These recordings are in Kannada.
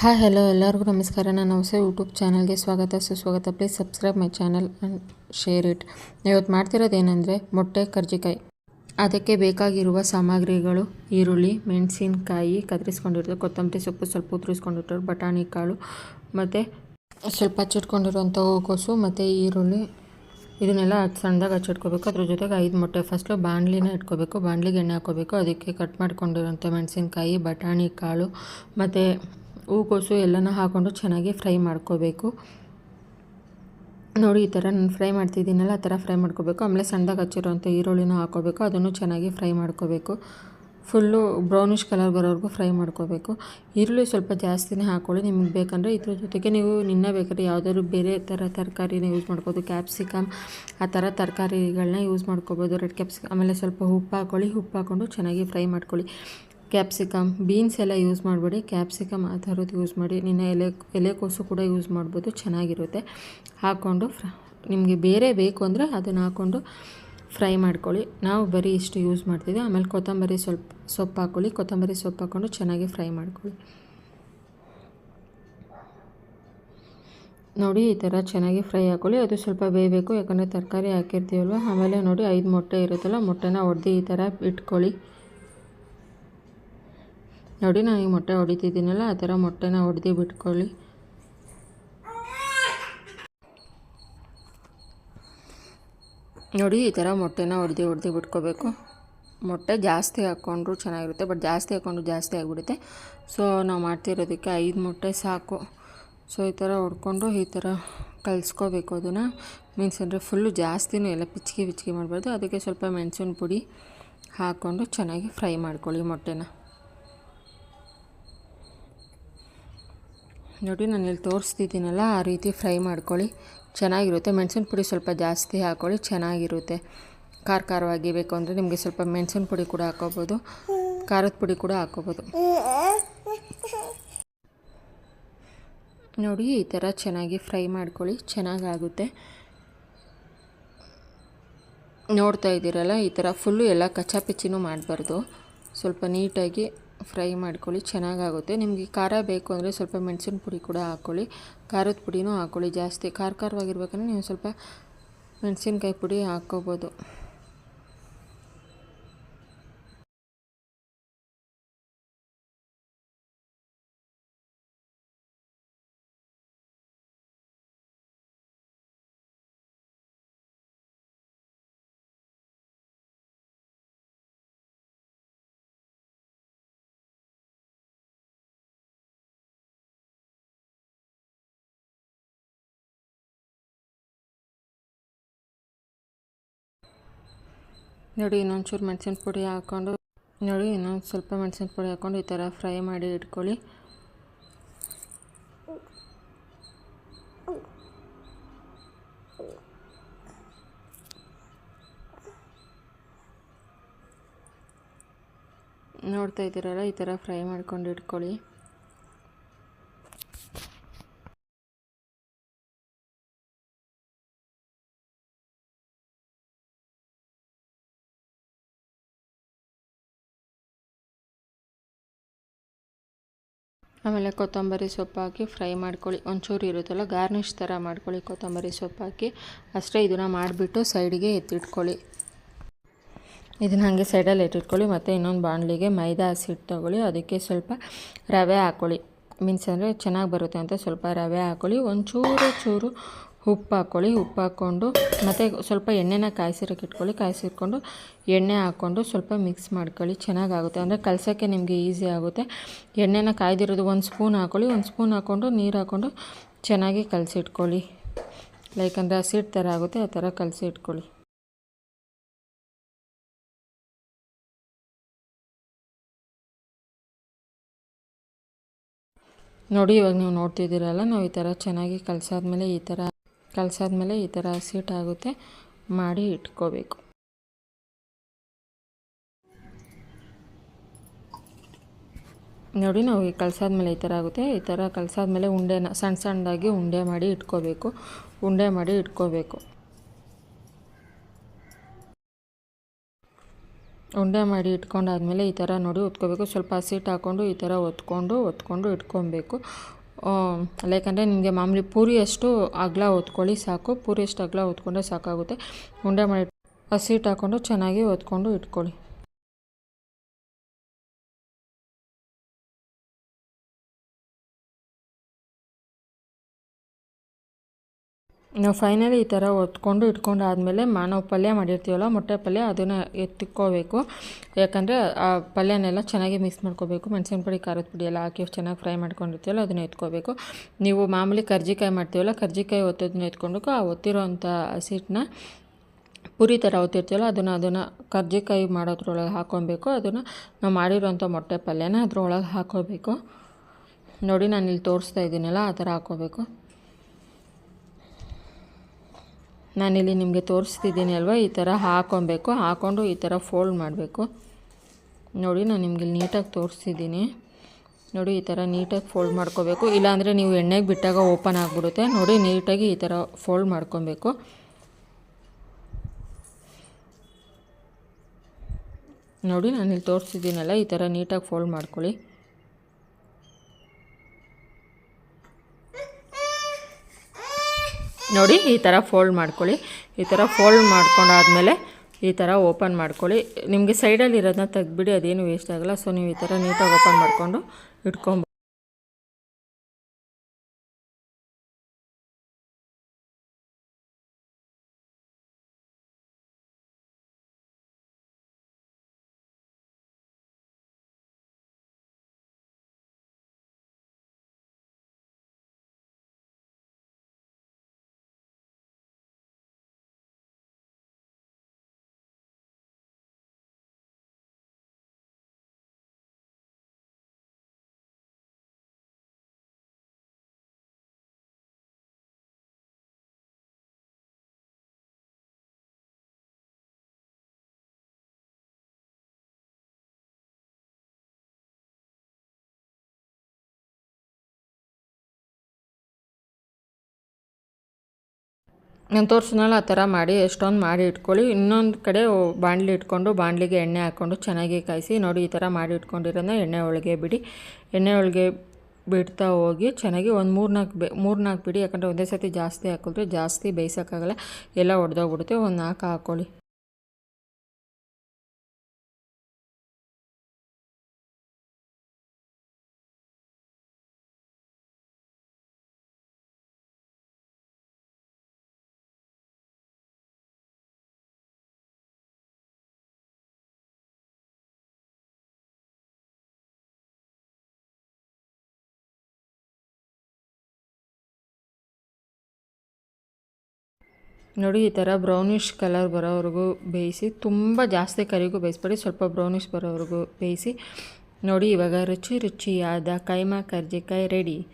ಹಾಯ್ ಹಲೋ ಎಲ್ಲರಿಗೂ ನಮಸ್ಕಾರ. ನಾನು ಹೊಸ ಯೂಟ್ಯೂಬ್ ಚಾನಲ್ಗೆ ಸ್ವಾಗತ. ಸುಸ್ವಾಗತ. Please subscribe my channel and share it ಇವತ್ತು ಮಾಡ್ತಿರೋದು ಏನಂದರೆ ಮೊಟ್ಟೆ, ಕರ್ಜಿಕಾಯಿ. ಅದಕ್ಕೆ ಬೇಕಾಗಿರುವ ಸಾಮಗ್ರಿಗಳು ಈರುಳ್ಳಿ, ಮೆಣಸಿನಕಾಯಿ ಕತ್ತರಿಸ್ಕೊಂಡಿರೋದು, ಕೊತ್ತಂಬರಿ ಸೊಪ್ಪು ಸ್ವಲ್ಪ ಉದುರಿಸ್ಕೊಂಡಿರ್ತಾರೆ ಬಟಾಣಿ ಕಾಳು, ಮತ್ತು ಸ್ವಲ್ಪ ಹಚ್ಚಿಟ್ಕೊಂಡಿರುವಂಥ ಹೂಕೋಸು, ಮತ್ತು ಈರುಳ್ಳಿ. ಇದನ್ನೆಲ್ಲ ಸಣ್ಣದಾಗಿ ಹಚ್ಚಿಟ್ಕೋಬೇಕು. ಅದ್ರ ಜೊತೆಗೆ ಐದು ಮೊಟ್ಟೆ ಫಸ್ಟು ಬಾಣಲಿನ ಇಟ್ಕೋಬೇಕು. ಬಾಣಲಿಗೆ ಎಣ್ಣೆ ಹಾಕೋಬೇಕು. ಅದಕ್ಕೆ ಕಟ್ ಮಾಡ್ಕೊಂಡಿರೋಂಥ ಮೆಣಸಿನ್ಕಾಯಿ, ಬಟಾಣಿ ಕಾಳು, ಮತ್ತು ಹೂಕೋಸು ಎಲ್ಲನ ಹಾಕ್ಕೊಂಡು ಚೆನ್ನಾಗಿ ಫ್ರೈ ಮಾಡ್ಕೋಬೇಕು. ನೋಡಿ, ಈ ಥರ ನಾನು ಫ್ರೈ ಮಾಡ್ತಿದ್ದೀನಲ್ಲ, ಆ ಥರ ಫ್ರೈ ಮಾಡ್ಕೋಬೇಕು. ಆಮೇಲೆ ಸಣ್ಣದಾಗ ಹಚ್ಚಿರೋಂಥ ಈರುಳ್ಳಿನ ಹಾಕ್ಕೋಬೇಕು ಅದನ್ನು ಚೆನ್ನಾಗಿ ಫ್ರೈ ಮಾಡ್ಕೋಬೇಕು. ಫುಲ್ಲು ಬ್ರೌನಿಷ್ ಕಲರ್ ಬರೋವರೆಗೂ ಫ್ರೈ ಮಾಡ್ಕೋಬೇಕು. ಈರುಳ್ಳಿ ಸ್ವಲ್ಪ ಜಾಸ್ತಿನೇ ಹಾಕ್ಕೊಳ್ಳಿ ನಿಮಗೆ ಬೇಕಂದರೆ. ಇದ್ರ ಜೊತೆಗೆ ನೀವು ನಿನ್ನ ಬೇಕಾದ್ರೆ ಯಾವುದಾದ್ರು ಬೇರೆ ಥರ ತರಕಾರಿನ ಯೂಸ್ ಮಾಡ್ಬೋದು. ಕ್ಯಾಪ್ಸಿಕಮ್, ಆ ಥರ ತರಕಾರಿಗಳನ್ನ ಯೂಸ್ ಮಾಡ್ಕೋಬೋದು. ರೆಡ್ ಕ್ಯಾಪ್ಸಿಕಮ್, ಆಮೇಲೆ ಸ್ವಲ್ಪ ಉಪ್ಪು ಹಾಕ್ಕೊಳ್ಳಿ ಉಪ್ಪು ಹಾಕ್ಕೊಂಡು ಚೆನ್ನಾಗಿ ಫ್ರೈ ಮಾಡ್ಕೊಳ್ಳಿ. ಕ್ಯಾಪ್ಸಿಕಮ್, ಬೀನ್ಸ್ ಎಲ್ಲ ಯೂಸ್ ಮಾಡಬೇಡಿ. ಕ್ಯಾಪ್ಸಿಕಮ್ ಆ ಥರದ್ದು ಯೂಸ್ ಮಾಡಿ. ನಿನ್ನ ಎಲೆ ಎಲೆಕೋಸು ಕೂಡ ಯೂಸ್ ಮಾಡ್ಬೋದು. ಚೆನ್ನಾಗಿರುತ್ತೆ. ಹಾಕ್ಕೊಂಡು ಫ್ರ, ನಿಮಗೆ ಬೇರೆ ಬೇಕು ಅಂದರೆ ಅದನ್ನು ಹಾಕ್ಕೊಂಡು ಫ್ರೈ ಮಾಡ್ಕೊಳ್ಳಿ. ನಾವು ಬರೀ ಇಷ್ಟು ಯೂಸ್ ಮಾಡ್ತೀವಿ ಆಮೇಲೆ ಕೊತ್ತಂಬರಿ ಸ್ವಲ್ಪ, ಸೊಪ್ಪು ಹಾಕ್ಕೊಳ್ಳಿ. ಕೊತ್ತಂಬರಿ ಸೊಪ್ಪು ಹಾಕ್ಕೊಂಡು ಚೆನ್ನಾಗಿ ಫ್ರೈ ಮಾಡ್ಕೊಳ್ಳಿ. ನೋಡಿ, ಈ ಥರ ಚೆನ್ನಾಗಿ ಫ್ರೈ ಹಾಕ್ಕೊಳ್ಳಿ. ಅದು ಸ್ವಲ್ಪ ಬೇಯಬೇಕು. ಯಾಕಂದರೆ ತರಕಾರಿ ಹಾಕಿರ್ತೀವಲ್ವ? ಆಮೇಲೆ ನೋಡಿ, ಐದು ಮೊಟ್ಟೆ ಇರುತ್ತಲ್ಲ, ಮೊಟ್ಟೆನ ಒಡೆದು ಈ ಥರ ಇಟ್ಕೊಳ್ಳಿ. ನೋಡಿ ನಾನು ಈ ಮೊಟ್ಟೆ ಹೊಡಿತಿದ್ದೀನಲ್ಲ, ಆ ಥರ ಮೊಟ್ಟೆನ ಹೊಡೆದು ಬಿಟ್ಕೊಳ್ಳಿ. ನೋಡಿ, ಈ ಥರ ಮೊಟ್ಟೆನ ಹೊಡೆದು ಹೊಡೆದು ಬಿಟ್ಕೋಬೇಕು. ಮೊಟ್ಟೆ ಜಾಸ್ತಿ ಹಾಕ್ಕೊಂಡ್ರು ಚೆನ್ನಾಗಿರುತ್ತೆ, ಬಟ್ ಜಾಸ್ತಿ ಹಾಕ್ಕೊಂಡ್ರು ಜಾಸ್ತಿ ಆಗಿಬಿಡುತ್ತೆ. ಸೊ, ನಾವು ಮಾಡ್ತಿರೋದಕ್ಕೆ ಐದು ಮೊಟ್ಟೆ ಸಾಕು. ಸೊ, ಈ ಥರ ಹೊಡ್ಕೊಂಡು ಈ ಥರ ಕಲಿಸ್ಕೋಬೇಕು ಅದನ್ನು. ಮೀನ್ಸ್ ಅಂದರೆ ಫುಲ್ಲು ಜಾಸ್ತಿನೂ ಎಲ್ಲ ಪಿಚ್ಕಿ ಪಿಚ್ಕಿ ಮಾಡಬಾರ್ದು. ಅದಕ್ಕೆ ಸ್ವಲ್ಪ ಮೆಣಸಿನ ಪುಡಿ ಹಾಕ್ಕೊಂಡು ಚೆನ್ನಾಗಿ ಫ್ರೈ ಮಾಡ್ಕೊಳ್ಳಿ ಮೊಟ್ಟೆನ. ನೋಡಿ ನಾನು ಇಲ್ಲಿ ತೋರಿಸ್ತಿದ್ದೀನಲ್ಲ, ಆ ರೀತಿ ಫ್ರೈ ಮಾಡ್ಕೊಳ್ಳಿ. ಚೆನ್ನಾಗಿರುತ್ತೆ. ಮೆಣಸಿನ ಪುಡಿ ಸ್ವಲ್ಪ ಜಾಸ್ತಿ ಹಾಕ್ಕೊಳ್ಳಿ ಚೆನ್ನಾಗಿರುತ್ತೆ. ಖಾರ ಖಾರವಾಗಿ ಬೇಕು ಅಂದರೆ ನಿಮಗೆ ಸ್ವಲ್ಪ ಮೆಣಸಿನ ಪುಡಿ ಕೂಡ ಹಾಕೋಬೋದು ಖಾರದ ಪುಡಿ ಕೂಡ ಹಾಕೋಬೋದು ನೋಡಿ, ಈ ಥರ ಚೆನ್ನಾಗಿ ಫ್ರೈ ಮಾಡ್ಕೊಳ್ಳಿ. ಚೆನ್ನಾಗಾಗುತ್ತೆ. ನೋಡ್ತಾ ಇದ್ದೀರಲ್ಲ, ಈ ಥರ ಫುಲ್ಲು ಎಲ್ಲ ಕಚ್ಚಾಪಿಚ್ಚಿನೂ ಮಾಡಬಾರ್ದು. ಸ್ವಲ್ಪ ನೀಟಾಗಿ ಫ್ರೈ ಮಾಡ್ಕೊಳ್ಳಿ, ಚೆನ್ನಾಗಾಗುತ್ತೆ. ನಿಮಗೆ ಖಾರ ಬೇಕು ಅಂದರೆ ಸ್ವಲ್ಪ ಮೆಣಸಿನ ಪುಡಿ ಕೂಡ ಹಾಕ್ಕೊಳ್ಳಿ ಖಾರದ ಪುಡಿನೂ ಹಾಕ್ಕೊಳ್ಳಿ ಜಾಸ್ತಿ. ಖಾರ ಖಾರವಾಗಿರ್ಬೇಕಂದ್ರೆ ನೀವು ಸ್ವಲ್ಪ ಮೆಣಸಿನ್ಕಾಯಿ ಪುಡಿ ಹಾಕ್ಕೋಬೋದು. ನೋಡಿ, ಇನ್ನೊಂಚೂರು ಮೆಣಸಿನ ಪುಡಿ ಹಾಕ್ಕೊಂಡು ನೋಡಿ, ಇನ್ನೊಂದು ಸ್ವಲ್ಪ ಮೆಣಸಿನ ಪುಡಿ ಹಾಕ್ಕೊಂಡು ಈ ಥರ ಫ್ರೈ ಮಾಡಿ ಇಟ್ಕೊಳ್ಳಿ. ನೋಡ್ತಾ ಇದ್ದೀರಲ್ಲ, ಈ ಥರ ಫ್ರೈ ಮಾಡ್ಕೊಂಡು ಇಟ್ಕೊಳ್ಳಿ. ಆಮೇಲೆ ಕೊತ್ತಂಬರಿ ಸೊಪ್ಪು ಹಾಕಿ ಫ್ರೈ ಮಾಡ್ಕೊಳ್ಳಿ. ಒಂಚೂರು ಇರುತ್ತಲ್ಲ, ಗಾರ್ನಿಷ್ ಥರ ಮಾಡ್ಕೊಳ್ಳಿ ಕೊತ್ತಂಬರಿ ಸೊಪ್ಪು ಹಾಕಿ. ಅಷ್ಟೇ ಇದನ್ನು ಮಾಡಿಬಿಟ್ಟು ಸೈಡಿಗೆ ಎತ್ತಿಟ್ಕೊಳ್ಳಿ. ಇದನ್ನು ಹಾಗೆ ಸೈಡಲ್ಲಿ ಎತ್ತಿಟ್ಕೊಳ್ಳಿ, ಮತ್ತು ಇನ್ನೊಂದು ಬಾಣಲಿಗೆ ಮೈದಾ ಹಸಿಟ್ಟು ತೊಗೊಳ್ಳಿ. ಅದಕ್ಕೆ ಸ್ವಲ್ಪ ರವೆ ಹಾಕ್ಕೊಳ್ಳಿ ಮೀನ್ಸ್ ಅಂದರೆ ಚೆನ್ನಾಗಿ ಬರುತ್ತೆ ಅಂತ ಸ್ವಲ್ಪ ರವೆ ಹಾಕ್ಕೊಳ್ಳಿ ಒಂಚೂರು ಚೂರು ಉಪ್ಪು ಹಾಕ್ಕೊಳ್ಳಿ ಉಪ್ಪು ಹಾಕ್ಕೊಂಡು ಮತ್ತು ಸ್ವಲ್ಪ ಎಣ್ಣೆನ ಕಾಯಿಸಿರೋಕೆ ಇಟ್ಕೊಳ್ಳಿ. ಕಾಯಿಸಿಟ್ಕೊಂಡು ಎಣ್ಣೆ ಹಾಕ್ಕೊಂಡು ಸ್ವಲ್ಪ ಮಿಕ್ಸ್ ಮಾಡ್ಕೊಳ್ಳಿ. ಚೆನ್ನಾಗಾಗುತ್ತೆ. ಅಂದರೆ ಕಲಸೋಕ್ಕೆ ನಿಮಗೆ ಈಸಿ ಆಗುತ್ತೆ. ಎಣ್ಣೆನ ಕಾಯ್ದಿರೋದು ಒಂದು ಸ್ಪೂನ್ ಹಾಕ್ಕೊಳ್ಳಿ ಒಂದು ಸ್ಪೂನ್ ಹಾಕ್ಕೊಂಡು ನೀರು ಹಾಕ್ಕೊಂಡು ಚೆನ್ನಾಗಿ ಕಲಸಿಟ್ಕೊಳ್ಳಿ. ಲೈಕ್ ಅಂದರೆ ಹಸಿಟ್ಟು ಥರ ಆಗುತ್ತೆ, ಆ ಥರ ಕಲಸಿ ಇಟ್ಕೊಳ್ಳಿ ನೋಡಿ ಇವಾಗ ನೀವು ನೋಡ್ತಿದ್ದೀರಲ್ಲ, ನಾವು ಈ ಥರ ಚೆನ್ನಾಗಿ ಕಲಸಾದ್ಮೇಲೆ ಈ ಥರ ಕಲಸಾದ್ಮೇಲೆ ಈ ಥರ ಆಗುತ್ತೆ, ಮಾಡಿ ಇಟ್ಕೋಬೇಕು. ನೋಡಿ, ನಾವು ಈ ಕಲಸಾದ್ಮೇಲೆ ಈ ಥರ ಆಗುತ್ತೆ. ಈ ಥರ ಕಲಸಾದ್ಮೇಲೆ ಉಂಡೆನ, ಸಣ್ಣ ಸಣ್ಣದಾಗಿ ಉಂಡೆ ಮಾಡಿ ಇಟ್ಕೋಬೇಕು. ಉಂಡೆ ಮಾಡಿ ಇಟ್ಕೋಬೇಕು. ಉಂಡೆ ಮಾಡಿ ಇಟ್ಕೊಂಡಾದ್ಮೇಲೆ ಈ ಥರ ನೋಡಿ, ಒತ್ಕೋಬೇಕು. ಸ್ವಲ್ಪ ಹಸಿಟ್ಟು ಹಾಕ್ಕೊಂಡು ಈ ಥರ ಒತ್ಕೊಂಡು ಒತ್ಕೊಂಡು ಇಟ್ಕೊಬೇಕು. ಯಾಕಂದರೆ ನಿಮಗೆ ಮಾಮೂಲಿ ಪೂರಿ ಅಷ್ಟು ಅಗಲ ಹೊತ್ಕೊಳ್ಳಿ ಸಾಕು. ಪೂರಿ ಅಷ್ಟು ಅಗಲ ಹೊತ್ಕೊಂಡ್ರೆ ಸಾಕಾಗುತ್ತೆ. ಉಂಡೆ ಮಾಡಿ ಹಸಿಟ್ಟು ಹಾಕ್ಕೊಂಡು ಚೆನ್ನಾಗಿ ಒತ್ಕೊಂಡು ಇಟ್ಕೊಳ್ಳಿ. ನಾವು ಫೈನಲಿ ಈ ಥರ ಒತ್ಕೊಂಡು ಇಟ್ಕೊಂಡು ಆದಮೇಲೆ ಮಾನವ ಪಲ್ಯ ಮಾಡಿರ್ತೀವಲ್ಲ, ಮೊಟ್ಟೆ ಪಲ್ಯ ಅದನ್ನು ಎತ್ತಿಕ್ಕೋಬೇಕು ಯಾಕಂದರೆ ಆ ಪಲ್ಯನೆಲ್ಲ ಚೆನ್ನಾಗಿ ಮಿಕ್ಸ್ ಮಾಡ್ಕೋಬೇಕು. ಮೆಣಸಿನ ಪುಡಿ, ಖಾರದ ಪುಡಿ ಎಲ್ಲ ಹಾಕಿ ಚೆನ್ನಾಗಿ ಫ್ರೈ ಮಾಡ್ಕೊಂಡಿರ್ತೀವಲ್ಲ, ಅದನ್ನು ಎತ್ಕೋಬೇಕು. ನೀವು ಮಾಮೂಲಿ ಕರ್ಜಿಕಾಯಿ ಮಾಡ್ತೀವಲ್ಲ, ಕರ್ಜಿಕಾಯಿ ಒತ್ತೋದನ್ನ ಎತ್ಕೊಂಡು ಆ ಒತ್ತಿರೋಂಥ ಹಸಿಟ್ಟನ್ನ ಪುರಿ ಥರ ಒತ್ತಿರ್ತೀವಲ್ಲ, ಅದನ್ನು ಅದನ್ನು ಕರ್ಜಿಕಾಯಿ ಮಾಡೋದ್ರೊಳಗೆ ಹಾಕ್ಕೊಬೇಕು ಅದನ್ನು ನಾವು ಮಾಡಿರೋಂಥ ಮೊಟ್ಟೆ ಪಲ್ಯನ ಅದರೊಳಗೆ ಹಾಕೋಬೇಕು. ನೋಡಿ ನಾನು ಇಲ್ಲಿ ತೋರಿಸ್ತಾ ಇದ್ದೀನಲ್ಲ, ಆ ಥರ ಹಾಕ್ಕೋಬೇಕು ನಾನಿಲ್ಲಿ ನಿಮಗೆ ತೋರಿಸ್ತಿದ್ದೀನಿ ಅಲ್ವಾ? ಈ ಥರ ಹಾಕೊಬೇಕು. ಹಾಕ್ಕೊಂಡು ಈ ಥರ ಫೋಲ್ಡ್ ಮಾಡಬೇಕು. ನೋಡಿ, ನಾನು ನಿಮಗೆ ನೀಟಾಗಿ ತೋರಿಸ್ತಿದ್ದೀನಿ. ನೋಡಿ, ಈ ಥರ ನೀಟಾಗಿ ಫೋಲ್ಡ್ ಮಾಡ್ಕೋಬೇಕು. ಇಲ್ಲಾಂದರೆ ನೀವು ಎಣ್ಣೆಗೆ ಬಿಟ್ಟಾಗ ಓಪನ್ ಆಗಿಬಿಡುತ್ತೆ. ನೋಡಿ, ನೀಟಾಗಿ ಈ ಥರ ಫೋಲ್ಡ್ ಮಾಡ್ಕೊಬೇಕು. ನೋಡಿ ನಾನು ಇಲ್ಲಿ ತೋರಿಸ್ತಿದ್ದೀನಲ್ಲ, ಈ ಥರ ನೀಟಾಗಿ ಫೋಲ್ಡ್ ಮಾಡ್ಕೊಳ್ಳಿ. ನೋಡಿ, ಈ ಥರ ಫೋಲ್ಡ್ ಮಾಡ್ಕೊಳ್ಳಿ. ಈ ಥರ ಫೋಲ್ಡ್ ಮಾಡ್ಕೊಂಡಾದ್ಮೇಲೆ ಈ ಥರ ಓಪನ್ ಮಾಡ್ಕೊಳ್ಳಿ. ನಿಮಗೆ ಸೈಡಲ್ಲಿ ಇರೋದನ್ನ ತೆಗ್ದುಬಿಡಿ, ಅದೇನು ವೇಸ್ಟ್ ಆಗಲ್ಲ. ಸೊ ನೀವು ಈ ಥರ ನೀಟಾಗಿ ಓಪನ್ ಮಾಡಿಕೊಂಡು ಇಟ್ಕೊಂಬ ನಾನು ತೋರಿಸಿನಲ್ಲ ಆ ಥರ ಮಾಡಿ ಎಷ್ಟೊಂದು ಮಾಡಿ ಇಟ್ಕೊಳ್ಳಿ. ಇನ್ನೊಂದು ಕಡೆ ಬಾಣಲಿ ಇಟ್ಕೊಂಡು ಬಾಣಲಿಗೆ ಎಣ್ಣೆ ಹಾಕ್ಕೊಂಡು ಚೆನ್ನಾಗಿ ಕಾಯಿಸಿ, ನೋಡಿ ಈ ಥರ ಮಾಡಿ ಇಟ್ಕೊಂಡಿರೋದನ್ನ ಎಣ್ಣೆ ಒಳಗೆ ಬಿಡಿ. ಎಣ್ಣೆ ಒಳಗೆ ಬಿಡ್ತಾ ಹೋಗಿ ಚೆನ್ನಾಗಿ ಒಂದು ಮೂರು ನಾಲ್ಕು ಬೆ ಮೂರು ನಾಲ್ಕು ಬಿಡಿ, ಯಾಕಂದರೆ ಒಂದೇ ಸತಿ ಜಾಸ್ತಿ ಹಾಕಿದ್ರೆ ಜಾಸ್ತಿ ಬೇಯಿಸೋಕ್ಕಾಗಲ್ಲ. ಎಲ್ಲ ಒಡೆದೋಗ್ಬಿಡುತ್ತೆ, ಒಂದು ನಾಲ್ಕು ಹಾಕ್ಕೊಳ್ಳಿ. ನೋಡಿ, ಈ ಥರ ಬ್ರೌನಿಷ್ ಕಲರ್ ಬರೋವರೆಗೂ ಬೇಯಿಸಿ, ತುಂಬ ಜಾಸ್ತಿ ಕರಿಗೂ ಬೇಯಿಸ್ಬೇಡಿ, ಸ್ವಲ್ಪ ಬ್ರೌನಿಷ್ ಬರೋವರೆಗೂ ಬೇಯಿಸಿ. ನೋಡಿ, ಇವಾಗ ರುಚಿ ರುಚಿಯಾದ ಕೈಮಾ ಕರ್ಜಿಕಾಯಿ ರೆಡಿ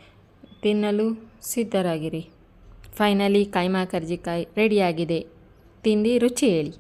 ತಿನ್ನಲು ಸಿದ್ಧರಾಗಿರಿ. ಫೈನಲಿ ಕೈಮಾ ಕರ್ಜಿಕಾಯಿ ರೆಡಿಯಾಗಿದೆ ತಿಂದು ರುಚಿ ಹೇಳಿ.